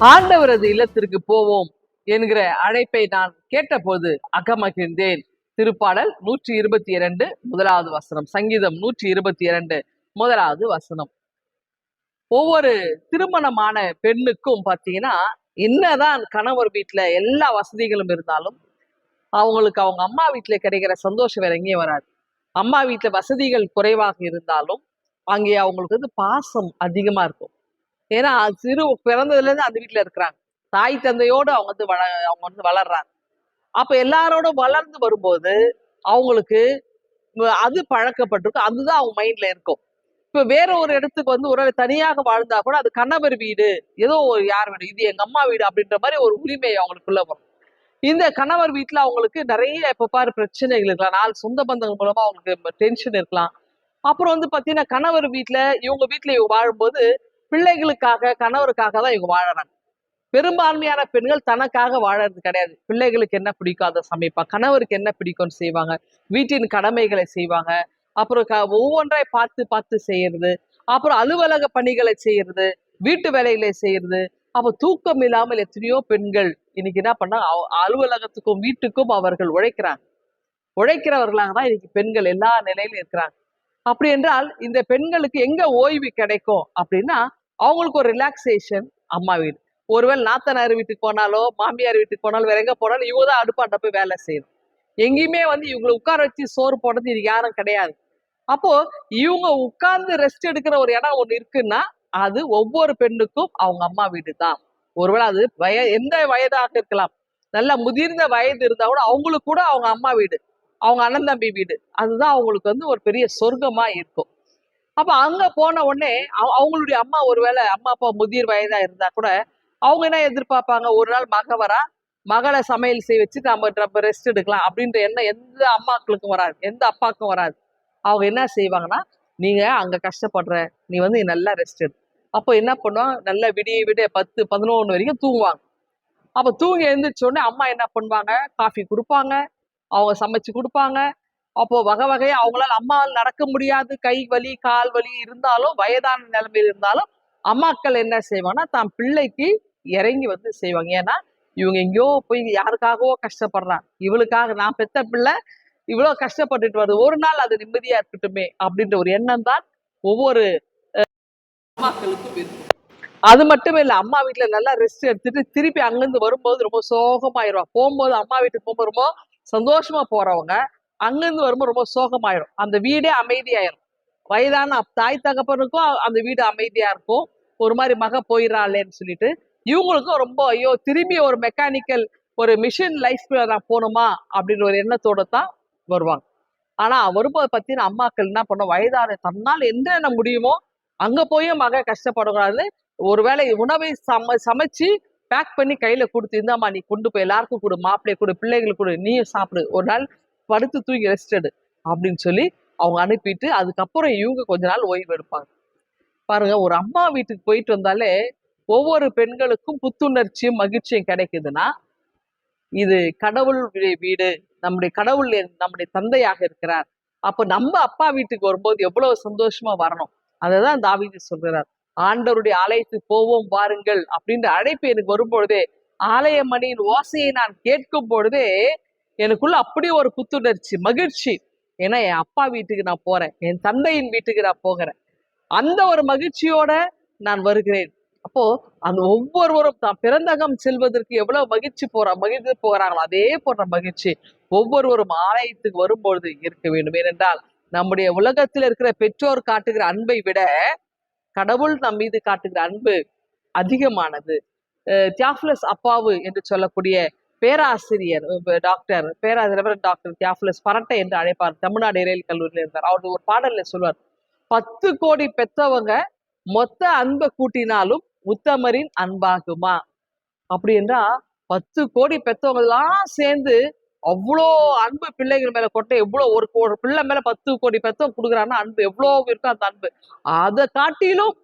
ஆண்டவரது இல்லத்திற்கு போவோம் என்கிற அழைப்பை நான் கேட்டபோது அகமகிழ்ந்தேன். திருப்பாடல் நூற்றி இருபத்தி இரண்டு முதலாவது வசனம். சங்கீதம் நூற்றி இருபத்தி இரண்டு முதலாவது வசனம். ஒவ்வொரு திருமணமான பெண்ணுக்கும் பார்த்தீங்கன்னா என்னதான் கணவர் வீட்டுல எல்லா வசதிகளும் இருந்தாலும் அவங்களுக்கு அவங்க அம்மா வீட்டில் கிடைக்கிற சந்தோஷம் வேற எங்கேயும் வராது. அம்மா வீட்டுல வசதிகள் குறைவாக இருந்தாலும் அங்கே அவங்களுக்கு வந்து பாசம் அதிகமா இருக்கும். ஏன்னா சிறு பிறந்ததுல இருந்து அந்த வீட்டுல இருக்கிறாங்க. தாய் தந்தையோடு அவங்க வந்து வள அவங்க வந்து வளர்றாங்க. அப்ப எல்லாரோட வளர்ந்து வரும்போது அவங்களுக்கு அது பழக்கப்பட்டிருக்கும். அதுதான் அவங்க மைண்ட்ல இருக்கும். இப்ப வேற ஒரு இடத்துக்கு வந்து ஒரு தனியாக வாழ்ந்தா கூட அது கணவர் வீடு. ஏதோ ஒரு யார் வீடு இது எங்க அம்மா வீடு அப்படின்ற மாதிரி ஒரு உரிமை அவங்களுக்குள்ள வரும். இந்த கணவர் வீட்டுல அவங்களுக்கு நிறைய இப்ப பாரு பிரச்சனைகள் இருக்கலாம். நாலு சொந்த பந்தங்கள் மூலமா அவங்களுக்கு டென்ஷன் இருக்கலாம். அப்புறம் வந்து பாத்தீங்கன்னா கணவர் வீட்டுல இவங்க வீட்டுல இவங்க வாழும்போது பிள்ளைகளுக்காக கணவருக்காக தான் இவங்க வாழறாங்க. பெரும்பான்மையான பெண்கள் தனக்காக வாழறது கிடையாது. பிள்ளைகளுக்கு என்ன பிடிக்கும்? அதை சமைப்பா. கணவருக்கு என்ன பிடிக்கும்னு செய்வாங்க? வீட்டின் கடமைகளை செய்வாங்க. அப்புறம் க ஒவ்வொன்றாய் பார்த்து பார்த்து செய்யறது. அப்புறம் அலுவலக பணிகளை செய்யறது. வீட்டு வேலைகளை செய்யறது. அப்ப தூக்கம் இல்லாமல் எத்தனையோ பெண்கள் இன்னைக்கு என்ன பண்ணா அலுவலகத்துக்கும் வீட்டுக்கும் அவர்கள் உழைக்கிறாங்க. உழைக்கிறவர்களாக தான் இன்னைக்கு பெண்கள் எல்லா நிலையிலும் இருக்கிறாங்க. அப்படி என்றால் இந்த பெண்களுக்கு எங்க ஓய்வு கிடைக்கும்? அப்படின்னா அவங்களுக்கு ஒரு ரிலாக்ஸேஷன் அம்மா வீடு. ஒருவேளை நாத்தனார் வீட்டுக்கு போனாலோ மாமியார் வீட்டுக்கு போனாலும் வேற எங்கே போனாலும் இவங்க தான் அடுப்பாண்ட போய் வேலை செய்யணும். எங்கேயுமே வந்து இவங்களை உட்கார வச்சு சோறு போடுறது இது யாரும் கிடையாது. அப்போ இவங்க உட்கார்ந்து ரெஸ்ட் எடுக்கிற ஒரு இடம் ஒன்று இருக்குன்னா அது ஒவ்வொரு பெண்ணுக்கும் அவங்க அம்மா வீடு தான். ஒருவேளை அது வய எந்த வயதாக இருக்கலாம். நல்ல முதிர்ந்த வயது இருந்தா கூட அவங்களுக்கு கூட அவங்க அம்மா வீடு. அவங்க அண்ணன் தம்பி வீடு. அதுதான் அவங்களுக்கு வந்து ஒரு பெரிய சொர்க்கமா இருக்கும். அப்ப அங்க போன உடனே அவ- அவங்களுடைய அம்மா ஒருவேளை அம்மா அப்பா முதிர் வயதா இருந்தா கூட அவங்க என்ன எதிர்பார்ப்பாங்க? ஒரு நாள் மக வரா மகளை சமையல் செய்ய வச்சு நம்ம நம்ம ரெஸ்ட் எடுக்கலாம் அப்படின்ற எண்ணம் எந்த அம்மாக்களுக்கும் வராது எந்த அப்பாவுக்கும் வராது. அவங்க என்ன செய்வாங்கன்னா நீங்க அங்க கஷ்டப்படுற நீ வந்து நல்லா ரெஸ்ட் எடு. அப்போ என்ன பண்ணுவாங்க? நல்லா விடிய விடிய பத்து பதினொன்று வரைக்கும் தூங்குவாங்க. அப்போ தூங்கி எழுந்திரிச்ச உடனே அம்மா என்ன பண்ணுவாங்க? காஃபி கொடுப்பாங்க அவங்க சமைச்சு கொடுப்பாங்க. அப்போ வகை வகையா அவங்களால அம்மாவால் நடக்க முடியாது. கை வலி கால் வலி இருந்தாலும் வயதான நிலைமையில் இருந்தாலும் அம்மாக்கள் என்ன செய்வாங்கன்னா தான் பிள்ளைக்கு இறங்கி வந்து செய்வாங்க. ஏன்னா இவங்க எங்கேயோ போய் யாருக்காகவோ கஷ்டப்படுறான் இவளுக்காக நான் பெத்த பிள்ளை இவ்வளோ கஷ்டப்பட்டுட்டு வருது. ஒரு நாள் அது நிம்மதியா இருக்கட்டுமே அப்படின்ற ஒரு எண்ணம் தான் ஒவ்வொரு அம்மாக்களுக்கும் இருக்கும் அது மட்டும் இல்லை அம்மா வீட்டில் நல்லா ரெஸ்ட் எடுத்துட்டு திருப்பி அங்கேருந்து வரும்போது ரொம்ப சோகமாயிருவா. போகும்போது அம்மா வீட்டுக்கு போகும்போது ரொம்ப சந்தோஷமா போறவங்க. அங்கிருந்து வரும்போது ரொம்ப சோகமாயிரும். அந்த வீடே அமைதியாயிரும். வயதான தாய் தகப்பனுக்கும் அந்த வீடு அமைதியா இருக்கும். ஒரு மாதிரி மக போயிடறாளேன்னு சொல்லிட்டு இவங்களுக்கும் ரொம்ப ஐயோ திரும்பி ஒரு மெக்கானிக்கல் ஒரு மிஷின் லைஃப்ல நான் போகணுமா? அப்படின்ற ஒரு எண்ணத்தோட தான் வருவாங்க. ஆனா வரும்போது பத்தின அம்மாக்கள் என்ன பண்ணும்? வயதான தன்னால் என்ன முடியுமோ அங்க போயும் மக கஷ்டப்படக்கூடாது ஒருவேளை உணவை சம சமைச்சு பேக் பண்ணி கையில கொடுத்து இந்தாமா நீ கொண்டு போய் எல்லாருக்கும் கொடு மாப்பிள்ளைய கொடு பிள்ளைகளுக்கு கொடு நீயும் சாப்பிடு. ஒரு நாள் படுத்து தூங்கி ரெஸ்ட் எடு அப்படின்னு சொல்லி அவங்க அனுப்பிட்டு அதுக்கப்புறம் இவங்க கொஞ்ச நாள் ஓய்வு எடுப்பாங்க. பாருங்க ஒரு அம்மா வீட்டுக்கு போயிட்டு வந்தாலே ஒவ்வொரு பெண்களுக்கும் புத்துணர்ச்சியும் மகிழ்ச்சியும் கிடைக்குதுன்னா இது கடவுளுடைய வீடு நம்முடைய கடவுள் நம்முடைய தந்தையாக இருக்கிறார். அப்ப நம்ம அப்பா வீட்டுக்கு வரும்போது எவ்வளவு சந்தோஷமா வரணும்? அதைதான் தாவிதி சொல்கிறார் ஆண்டவருடைய ஆலயத்துக்கு போவோம் வாருங்கள் அப்படின்ற அழைப்பு எனக்கு வரும்பொழுதே ஆலய மணியின் ஓசையை நான் கேட்கும் பொழுதே எனக்குள்ள அப்படியே ஒரு புத்துணர்ச்சி மகிழ்ச்சி. ஏன்னா என் அப்பா வீட்டுக்கு நான் போறேன். என் தந்தையின் வீட்டுக்கு நான் போகிறேன். அந்த ஒரு மகிழ்ச்சியோட நான் வருகிறேன். அப்போ அந்த ஒவ்வொருவரும் தான் பிறந்தகம் செல்வதற்கு எவ்வளவு மகிழ்ச்சி போறா மகிழ்ந்து போகிறாங்களோ அதே போன்ற மகிழ்ச்சி ஒவ்வொருவரும் ஆலயத்துக்கு வரும்பொழுது இருக்க வேண்டும். ஏனென்றால் நம்முடைய உலகத்தில் இருக்கிற பெற்றோர் காட்டுகிற அன்பை விட கடவுள் நம் மீது காட்டுகிற அன்பு அதிகமானது. அஹ் தியாஃபிலஸ் அப்பாவு என்று சொல்லக்கூடிய பேராசிரியர் டாக்டர் பேராசிரியர் டாக்டர் தியாஃபிலஸ் பரட்டை என்று அழைப்பார். தமிழ்நாடு இறையல் கல்லூரியில் இருந்தார். அவர் ஒரு பாடல்ல சொல்வார் பத்து கோடி பெத்தவங்க மொத்த அன்பை கூட்டினாலும் உத்தமரின் அன்பாகுமா? அப்படி என்றா பத்து கோடி பெத்தவங்க எல்லாம் சேர்ந்து அவ்வளோ அன்பு பிள்ளைகள் மேல கொட்ட எவ்வளோ ஒரு ஒரு பிள்ளை மேல பத்து கோடி பெத்தவங்க கொடுக்குறாங்கன்னா அன்பு எவ்வளோ இருக்கும் அந்த அன்பு. அதை காட்டிலும்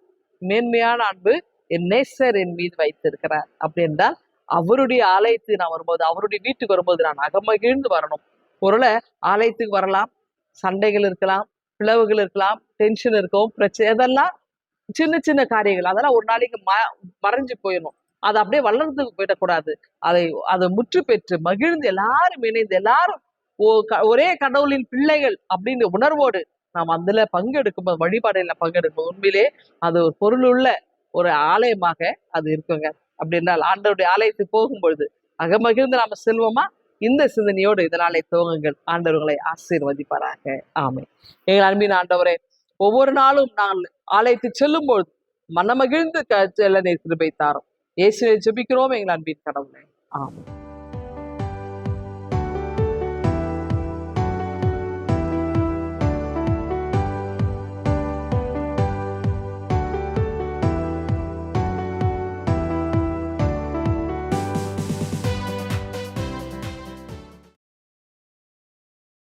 மேன்மையான அன்பு என் நேசர் என் மீது வைத்திருக்கிறார். அப்படி என்றால் அவருடைய ஆலயத்துக்கு நான் வரும்போது அவருடைய வீட்டுக்கு வரும்போது நான் அகமகிழ்ந்து வரணும். ஒருவேளை ஆலயத்துக்கு வரலாம் சண்டைகள் இருக்கலாம் பிளவுகள் இருக்கலாம் டென்ஷன் இருக்கும் பிரச்சனை இதெல்லாம் சின்ன சின்ன காரியங்கள். அதெல்லாம் ஒரு நாளைக்கு ம மறைஞ்சு போயிடணும். அதை அப்படியே வளர்ந்து போயிடக்கூடாது. அதை அதை முற்று பெற்று மகிழ்ந்து எல்லாரும் இணைந்து எல்லாரும் ஓ- க- ஒரே கடவுளின் பிள்ளைகள் அப்படின்னு உணர்வோடு நாம் அதுல பங்கெடுக்கும்போது வழிபாடுல பங்கெடுக்கும் உண்மையிலே அது ஒரு பொருளுள்ள ஒரு ஆலயமாக அது இருக்குங்க. அப்படி என்றால் ஆண்டவருடைய ஆலயத்துக்கு போகும்பொழுது அகமகிழ்ந்து நாம செல்வோமா? இந்த சிந்தனையோடு இதனாலே துவங்குங்கள். ஆண்டவர்களை ஆசீர்வதிப்பாராக. ஆமை எங்கள் அன்பின் ஆண்டவரே ஒவ்வொரு நாளும் நாங்கள் ஆலயத்துக்கு செல்லும் பொழுது மனமகிழ்ந்து செல்ல நீர் கிருபை தாரும். இயேசுவை ஜெபிக்கிறோம் எங்கள் அன்பின் கடவுளை. ஆமென்.